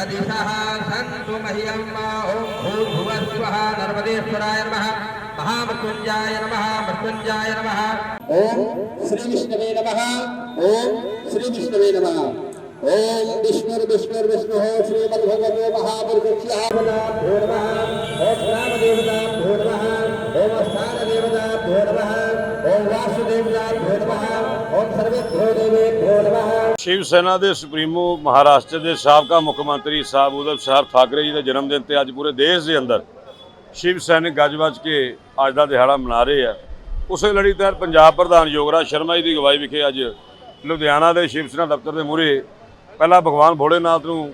प्रदिशः सन्तु मह्यम् ॐ भूर्भुवस्वः नर्मदेश्वराय नमः महामृत्युञ्जाय नमः मृत्युञ्जाय नमः ओम श्री विष्णवे नमः ओम श्री विष्णवे नमः ओम विष्णुर विष्णुर विष्णु श्रीमद्भगवतो महापुरुषस्य देवताभ्यो नमः ॐ रामदेवताभ्यो नमः ॐ स्थानदेवताभ्यो नमः ॐ वासुदेवताभ्यो नमः ॐ सर्वेभ्यो देवेभ्यो नमः ਸ਼ਿਵ ਸੈਨਾ ਦੇ ਸੁਪਰੀਮੋ ਮਹਾਰਾਸ਼ਟਰ ਦੇ ਸਾਬਕਾ ਮੁੱਖ ਮੰਤਰੀ ਸਾਹਿਬ ਉਦਵ ਸਾਹਿਬ ਠਾਕਰੇ ਜੀ ਦੇ ਜਨਮ ਦਿਨ ਤੇ ਅੱਜ ਪੂਰੇ ਦੇਸ਼ ਦੇ ਅੰਦਰ ਸ਼ਿਵ ਸੈਨਿਕ ਗੱਜ ਵੱਜ ਕੇ ਅੱਜ ਦਾ ਦਿਹਾੜਾ ਮਨਾ ਰਹੇ ਆ। ਉਸੇ ਲੜੀ ਤਹਿਤ ਪੰਜਾਬ ਪ੍ਰਧਾਨ ਯੋਗਰਾਜ ਸ਼ਰਮਾ ਜੀ ਦੀ ਅਗਵਾਈ ਵਿਖੇ ਅੱਜ ਲੁਧਿਆਣਾ ਦੇ ਸ਼ਿਵ ਸੈਨਾ ਦਫ਼ਤਰ ਦੇ ਮੂਹਰੇ ਪਹਿਲਾਂ ਭਗਵਾਨ ਭੋਲੇਨਾਥ ਨੂੰ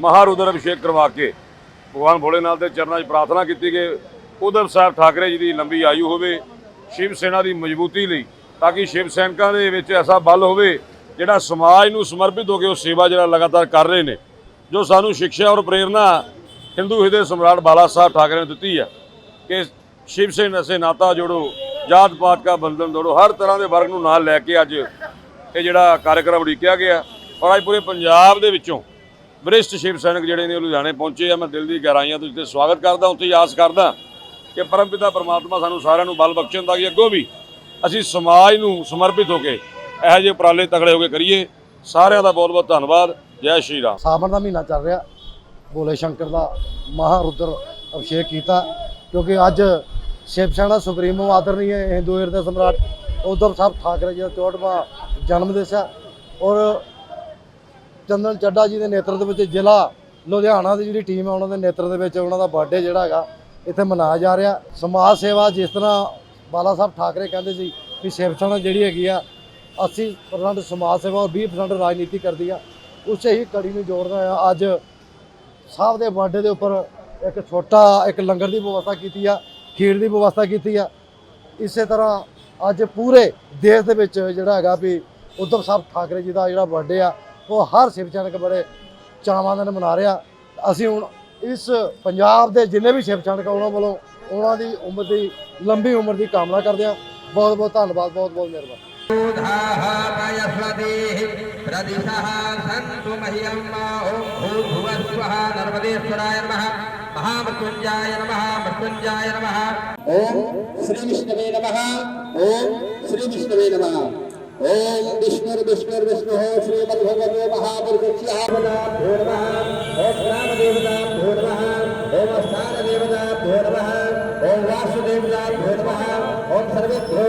ਮਹਾਰੁਦਰ ਅਭਿਸ਼ੇਕ ਕਰਵਾ ਕੇ ਭਗਵਾਨ ਭੋਲੇਨਾਥ ਦੇ ਚਰਨਾਂ 'ਚ ਪ੍ਰਾਰਥਨਾ ਕੀਤੀ ਕਿ ਉਦਵ ਸਾਹਿਬ ਠਾਕਰੇ ਜੀ ਦੀ ਲੰਬੀ ਆਯੂ ਹੋਵੇ, ਸ਼ਿਵ ਸੈਨਾ ਦੀ ਮਜ਼ਬੂਤੀ ਲਈ ਤਾਂ ਕਿ ਸ਼ਿਵ ਸੈਨਿਕਾਂ ਦੇ ਵਿੱਚ ਐਸਾ ਬਲ ਹੋਵੇ ਜਿਹੜਾ ਸਮਾਜ ਨੂੰ ਸਮਰਪਿਤ ਹੋ ਕੇ ਉਹ ਸੇਵਾ ਜਿਹੜਾ ਲਗਾਤਾਰ ਕਰ ਰਹੇ ਨੇ, ਜੋ ਸਾਨੂੰ ਸਿੱਖਿਆ ਔਰ ਪ੍ਰੇਰਣਾ ਹਿੰਦੂ ਹਿਰਦੇ ਸਮਰਾਟ ਬਾਲਾ ਸਾਹਿਬ ਠਾਕਰੇ ਨੇ ਦਿੱਤੀ ਹੈ ਕਿ ਸ਼ਿਵ ਸੈਨਾ ਸੇ ਨਾਤਾ ਜੋੜੋ, ਜਾਤ ਪਾਤ ਕਾ ਬੰਧਨ ਜੋੜੋ ਹਰ ਤਰ੍ਹਾਂ ਦੇ ਵਰਗ ਨੂੰ ਨਾਲ ਲੈ ਕੇ ਅੱਜ ਇਹ ਜਿਹੜਾ ਕਾਰਜਕ੍ਰਮ ਉਡੀਕਿਆ ਗਿਆ। ਔਰ ਅੱਜ ਪੂਰੇ ਪੰਜਾਬ ਦੇ ਵਿੱਚੋਂ ਵਰਿਸ਼ਟ ਸ਼ਿਵ ਸੈਨਿਕ ਜਿਹੜੇ ਨੇ ਉਹ ਲੁਧਿਆਣੇ ਪਹੁੰਚੇ ਆ। ਮੈਂ ਦਿਲ ਦੀ ਗਹਿਰਾਈਆਂ ਤੋਂ ਇੱਥੇ ਸਵਾਗਤ ਕਰਦਾ, ਉੱਥੇ ਆਸ ਕਰਦਾ ਕਿ ਪਰਮਪਿਤਾ, ਪਰਮਾਤਮਾ ਸਾਨੂੰ ਸਾਰਿਆਂ ਨੂੰ ਬਲ ਬਖਸ਼ਣ ਦਾ ਕਿ ਅੱਗੋਂ ਵੀ ਅਸੀਂ ਸਮਾਜ ਨੂੰ ਸਮਰਪਿਤ ਹੋ ਕੇ ਇਹੋ ਜਿਹੇ ਉਪਰਾਲੇ ਤਗੜੇ ਹੋ ਕੇ ਕਰੀਏ। ਸਾਰਿਆਂ ਦਾ ਬਹੁਤ ਬਹੁਤ ਧੰਨਵਾਦ। ਜੈ ਸ਼੍ਰੀ ਰਾਮ। ਸਾਵਣ ਦਾ ਮਹੀਨਾ ਚੱਲ ਰਿਹਾ। ਭੋਲੇ ਸ਼ੰਕਰ ਦਾ ਮਹਾਰੁਦਰ ਅਭਿਸ਼ੇਕ ਕੀਤਾ। ਕਿਉਂਕਿ ਅੱਜ ਸ਼ਿਵ ਸੈਨਾ ਸੁਪਰੀਮੋ ਆਦਰਨੀय ਹਿੰਦੂ ਹਿਰਦੇ ਸਮਰਾਟ ਉਧਮ ਸਾਹਿਬ ਠਾਕਰੇ ਜੀ ਦਾ 64ਵਾਂ ਜਨਮ ਦਿਵਸ ਹੈ। ਔਰ ਚੰਦਨ ਚੱਡਾ ਜੀ ਦੇ ਨੇਤਰਤਵ ਵਿੱਚ ਜ਼ਿਲ੍ਹਾ ਲੁਧਿਆਣਾ ਦੀ ਜਿਹੜੀ ਟੀਮ ਹੈ, ਉਹਨਾਂ ਦੇ ਨੇਤਰ ਦੇ ਵਿੱਚ ਉਹਨਾਂ ਦਾ ਬਰਥਡੇ ਜਿਹੜਾ ਹੈਗਾ, ਇੱਥੇ ਮਨਾਇਆ ਜਾ ਰਿਹਾ। ਸਮਾਜ ਸੇਵਾ ਜਿਸ ਤਰ੍ਹਾਂ ਬਾਲਾ ਸਾਹਿਬ ਠਾਕਰੇ ਕਹਿੰਦੇ ਸੀ ਕਿ ਸ਼ਿਵ ਸੈਨਾ ਜਿਹੜੀ ਹੈਗੀ ਆ 80% ਸਮਾਜ ਸੇਵਾ ਔਰ 20% ਰਾਜਨੀਤੀ ਕਰਦੀ ਆ। ਉਸੇ ਹੀ ਕੜੀ ਨੂੰ ਜੋੜਦਾ ਆ। ਅੱਜ ਸਾਹਿਬ ਦੇ ਬਰਥਡੇ ਦੇ ਉੱਪਰ ਇੱਕ ਛੋਟਾ, ਇੱਕ ਲੰਗਰ ਦੀ ਵਿਵਸਥਾ ਕੀਤੀ ਆ, ਖੀਰ ਦੀ ਵਿਵਸਥਾ ਕੀਤੀ ਆ। ਇਸੇ ਤਰ੍ਹਾਂ ਅੱਜ ਪੂਰੇ ਦੇਸ਼ ਦੇ ਵਿੱਚ ਜਿਹੜਾ ਹੈਗਾ ਵੀ ਉਧਮ ਸਾਹਿਬ ਠਾਕਰੇ ਜੀ ਦਾ ਜਿਹੜਾ ਬਰਥਡੇ ਆ, ਉਹ ਹਰ ਸਿਵ ਬੜੇ ਚਾਵਾਂ ਨਾਲ ਮਨਾ ਰਿਹਾ। ਅਸੀਂ ਹੁਣ ਇਸ ਪੰਜਾਬ ਦੇ ਜਿੰਨੇ ਵੀ ਸਿਵ ਆ, ਉਹਨਾਂ ਵੱਲੋਂ ਉਹਨਾਂ ਦੀ ਉਮਰ ਦੀ, ਲੰਬੀ ਉਮਰ ਦੀ ਕਾਮਨਾ ਕਰਦੇ ਆ। ਬਹੁਤ ਬਹੁਤ ਧੰਨਵਾਦ ਬਹੁਤ ਬਹੁਤ ਮਿਹਰਬਾਨੀ। धाः पयस्वतीः प्रदिशः सन्तु मह्यम् ॐ भूर्भुवस्वः नर्मदेश्वराय नमः महामृत्युञ्जाय नमः मृत्युञ्जाय नमः ओम श्री विष्णवे नमः ओम श्री विष्णवे नमः ओम विष्णुर विष्णुर विष्णु श्रीमद्भगवतो महापुरुषस्य देवताभ्यो नमः ॐ रामदेवताभ्यो नमः ॐ स्थानदेवताभ्यो नमः ॐ वासुदेवताभ्यो नमः ॐ सर्वेभ्यो